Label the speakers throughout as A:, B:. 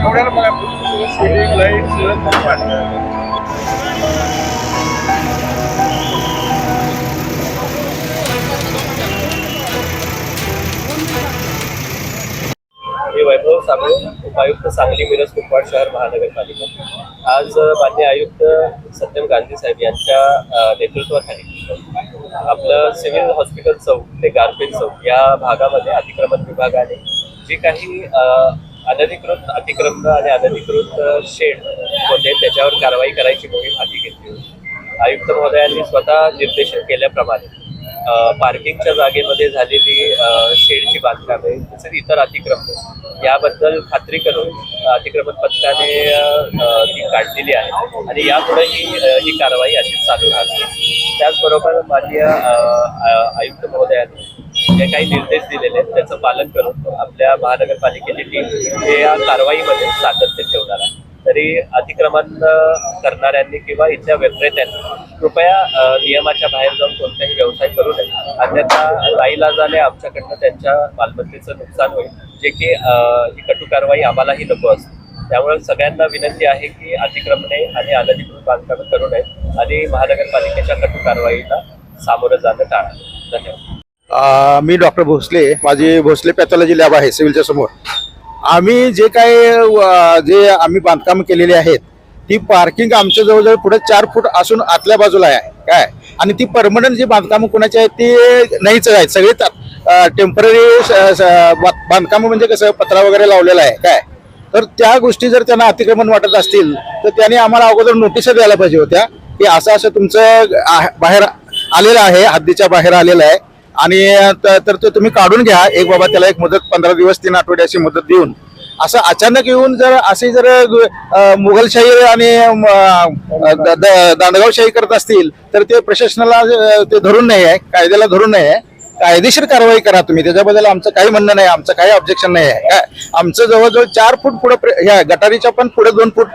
A: एवढ्याला light सगळं वाटतं
B: मी वैभव साबळे उपायुक्त सांगली मिरज कुपवाड शहर महानगरपालिका. आज मान्य आयुक्त सत्यम गांधी साहेब यांच्या नेतृत्वाखाली आपलं सिव्हिल हॉस्पिटल चौक ते गारपेट चौक या भागामध्ये अतिक्रमण विभागाने जे काही अनधिकृत अतिक्रमण आणि अनधिकृत शेड होते त्याच्यावर कारवाई करायची मोहीम हाती घेतली होती. आयुक्त महोदयांनी स्वतः निर्देशन केल्याप्रमाणे पार्किंगच्या जागेमध्ये झालेली शेडची बांधकामे तसेच इतर अतिक्रमण याबद्दल खात्री करून अतिक्रमण पथकाने ती काढलेली आहे. आणि यापुढे ही ही कारवाई अशीच चालू राहते त्याचबरोबर माननीय आयुक्त महोदयाने जे काही निर्देश दिलेले आहेत त्याचं पालन करून आपल्या महानगरपालिकेची टीम हे या कारवाईमध्ये सातत्य ठेवणार आहे. तरी अतिक्रमण करणाऱ्यांनी किंवा इथल्या विक्रेत्यांनी कृपया नियमाच्या बाहेर जाऊन कोणताही व्यवसाय करू नये. अन्यथा नाईलाजाने आमच्याकडनं त्यांच्या मालमत्तेचं नुकसान होईल. जे की ही कटू कारवाई आम्हालाही नको असते त्यामुळे सगळ्यांना विनंती आहे की अतिक्रमणे आणि अनधिकृत बांधकामं करू नये आणि महानगरपालिकेच्या कटू कारवाईला सामोरं जाणं टाळा. धन्यवाद.
C: मी डॉक्टर भोसले माझी भोसले पॅथॉलॉजी लॅब आहे सिव्हिलच्या समोर. आम्ही जे काही जे आम्ही बांधकाम केलेली आहेत ती पार्किंग आमच्या जवळजवळ पुढे चार फूट असून आतल्या बाजूला आहे. काय? आणि ती परमनंट जी बांधकामं कोणाची आहेत ती नाहीच आहेत. सगळे टेंपररी बांधकाम म्हणजे कसं पत्रा वगैरे लावलेला आहे काय? तर त्या गोष्टी जर त्यांना अतिक्रमण वाटत असतील तर त्यांनी आम्हाला अगोदर नोटीस द्यायला पाहिजे होत्या की असं असं तुमचं बाहेर आलेलं आहे हद्दीच्या बाहेर आलेलं आहे आणि तर ते तुम्ही काढून घ्या एक बाबा त्याला एक मुदत पंधरा दिवस तीन आठवड्याची मुदत देऊन. असं अचानक येऊन जर असे जर मुघलशाही आणि द- द- दांडगावशाही करत असतील तर ते प्रशासनाला ते धरून नाही आहे कायद्याला धरून नाही आहे. कायदेशीर कारवाई करा तुम्ही. त्याच्याबद्दल आमचं काही म्हणणं नाही आमचं काही ऑब्जेक्शन नाही आहे. काय? आमचं जवळजवळ चार फूट पुढे ह्या गटारीच्या पण पुढे दोन फूट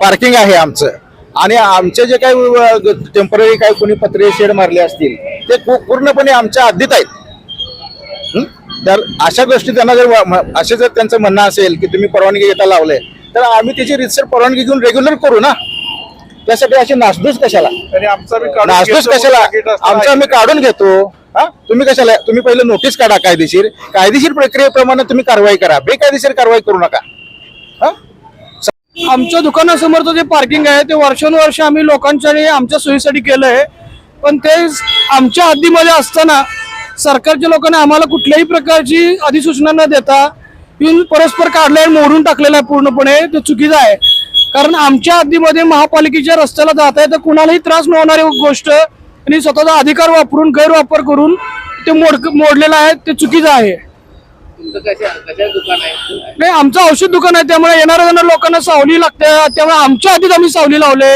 C: पार्किंग आहे आमचं. आणि आमचे जे काही टेंपररी काही कोणी पत्रे शेड मारले असतील ते पूर्णपणे आमच्या हद्दीत आहेत? तर अशा गोष्टी त्यांना जर असे जर त्यांचं म्हणणं असेल की तुम्ही परवानगी घेता लावले तर आम्ही त्याची रितसर परवानगी घेऊन रेग्युलर करू ना. त्यासाठी अशी नासधूस कशाला? नासधूस कशाला? आमचं आम्ही काढून घेतो. हा? तुम्ही कशाला तुम्ही पहिले नोटीस काढा कायदेशीर. कायदेशीर प्रक्रियेप्रमाणे तुम्ही कारवाई करा. बेकायदेशीर कारवाई करू नका. हा?
D: आमच्या दुकानासमोर जे पार्किंग आहे ते वर्षानुवर्ष आम्ही लोकांच्या आणि आमच्या सोयीसाठी केलंय. पण ते आमच्या हद्दीमध्ये असताना सरकारच्या लोकांनी आम्हाला कुठल्याही प्रकारची अधिसूचना न देता येऊन परस्पर काढलंय मोडून टाकलेलं आहे पूर्णपणे. ते चुकीचं आहे. कारण आमच्या हद्दीमध्ये महापालिकेच्या रस्त्याला जात आहे तर कुणालाही त्रास न होणारी गोष्ट आणि स्वतःचा अधिकार वापरून गैरवापर करून ते मोड मोडलेलं आहे ते चुकीचं आहे. नाही आमचं औषध दुकान आहे त्यामुळे येणाऱ्या जाणाऱ्या लोकांना सावली लागते त्यामुळे आमच्या आधीच आम्ही सावली लावले.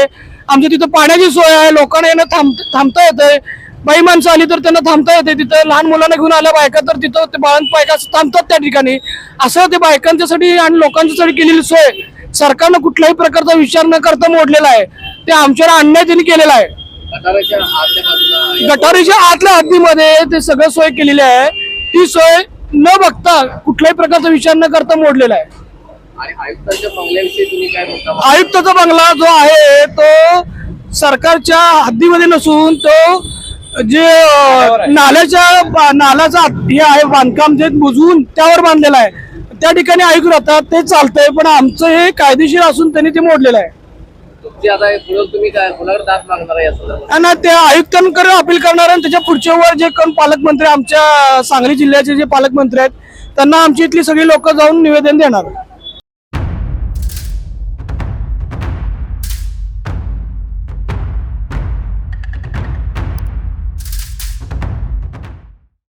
D: आमच्या तिथं पाण्याची सोय आहे लोकांना येणं थांब थांबता येते बाई माणसं आली तर त्यांना थांबता येते तिथं. लहान मुलांना घेऊन आल्या बायका तर तिथं ते बाळांत बायका थांबतात त्या ठिकाणी. असं ते बायकांच्यासाठी आणि लोकांच्यासाठी केलेली सोय. सरकारनं कुठल्याही प्रकारचा विचार न करता मोडलेला आहे. ते आमच्यावर अन्याय त्यांनी केलेला आहे. गटारीच्या आतल्या हद्दीमध्ये ते सगळं सोय केलेली आहे. ती सोय न बघता कुठल्याही प्रकारचा विचार न करता मोडलेला आहे. आयुक्ताचा बंगला जो आहे तो सरकारच्या हद्दीमध्ये नसून तो जे नाल्याच्या नाल्याचा हे आहे बांधकाम जे बुजवून त्यावर बांधलेलं आहे. त्या ठिकाणी आयुक्त राहतात ते चालतंय पण आमचं हे कायदेशीर असून त्यांनी ते मोडलेलं आहे.
B: तुमची आता पुढे तुम्ही काय कुणावर दाद मागणार आहे या संदर्भात?
D: आणि ते आयुक्तांकडे अपील करणार आणि त्याच्या पुढच्या वर जे कोण पालकमंत्री आमच्या सांगली जिल्ह्याचे जे पालकमंत्री आहेत त्यांना आमची इथली सगळी लोक जाऊन निवेदन देणार.